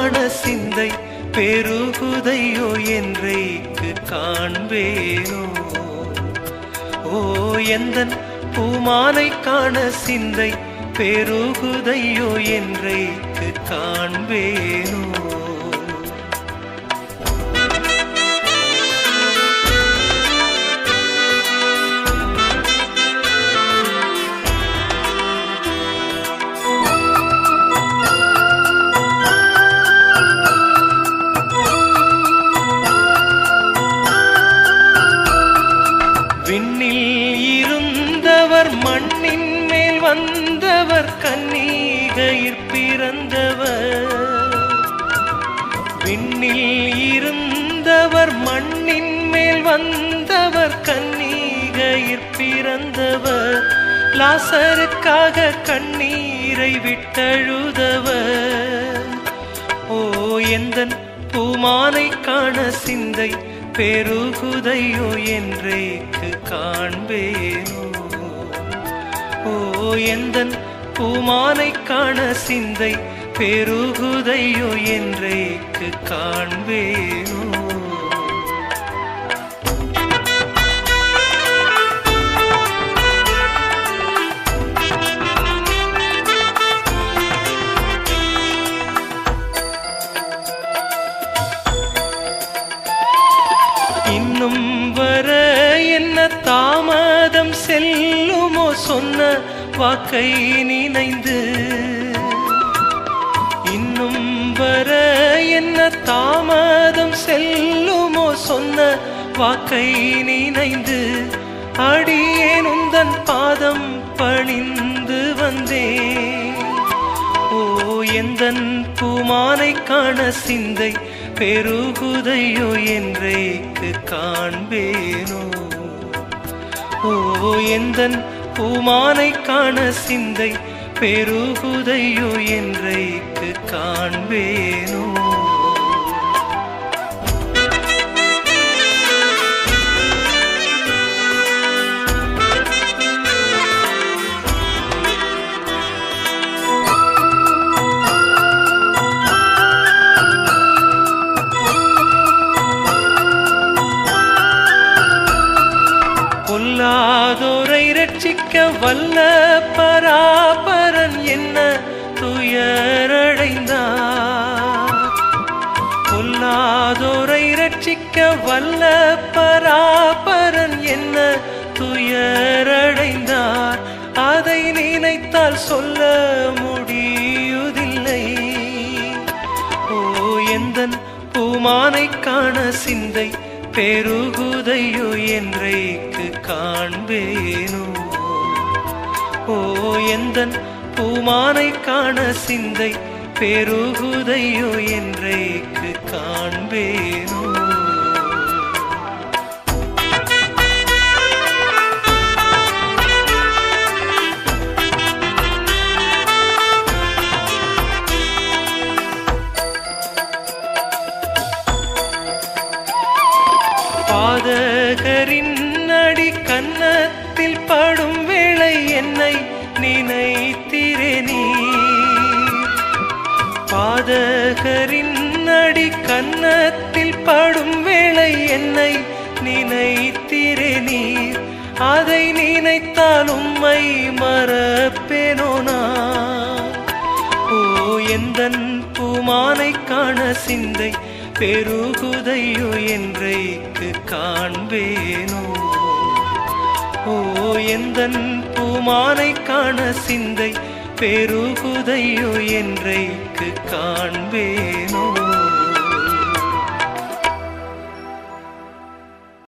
எந்தன் சிந்தை பெருகுதையோ என்றைக்கு காண்பேனோ? ஓ எந்தன் பூமானை காண சிந்தை பெருகுதையோ என்றைக்கு காண்பேனோ? வந்தவர் மண்ணின் மேல் வந்தவர் கண்ணீகையில் பிறந்தவர். விண்ணில் இருந்தவர் மண்ணின் மேல் வந்தவர் கண்ணீகையில் பிறந்தவர். லாசருக்காக கண்ணீரை விட்டழுதவர். ஓ எந்தன் பூமானை காண சிந்தை பெருகுதையோ என்றைக்கு காண்பேனோ. ஓ எந்தன் பூமானை காண சிந்தை பெருகுதையோ என்றைக்கு காண்பேனோ. இன்னும் வர என்ன தாமதம் செல்லுமோ சொன்ன வாக்கை நினைந்து. இன்னும் வர என்ன தாமதம் செல்லுமோ சொன்ன வாக்கை நினைந்து. அடியேன் உந்தன் பாதம் பணிந்து வந்தேன் ஓ எந்தன் பூமானை காண சிந்தை பெருகுதையோ என்றைக்கு காண்பேனோ? ஓ எந்தன் பூமானை காண சிந்தை பெருகுதையோ என்றைக்கு காண்பேனோ? ரட்சிக்க வல்ல பராபரன் என்ன துயரடைந்தார்? பொல்லாதோரை ரட்சிக்க வல்ல பராபரன் என்ன துயரடைந்தார்? அதை நினைத்தால் சொல்ல முடியுதில்லை. ஓ எந்தன் பூமானை காண சிந்தை பெருகுதையோ என்றைக்கு காண்பேனோ? ஓ எந்தன் பூமானை காண சிந்தை பெருகுதையோ என்றைக்கு காண்பேனோ. பாதகரின் அடி கன்னத்தில் படும் என்னை நினைத்திரே நீ பாதகரின் அடி கன்னத்தில் படும் வேளை என்னை நினைத்திரே நீர். அதை நினைத்தால் உம்மை மறப்பேனோ நான். ஓ எந்தன் பூமானை காண சிந்தை பெருகுதையோ என்றைக்கு காண்பேனோ. ஓ எந்தன் பூமானை காண சிந்தை பெருகுதையோ என்றைக்கு காண்பேனோ?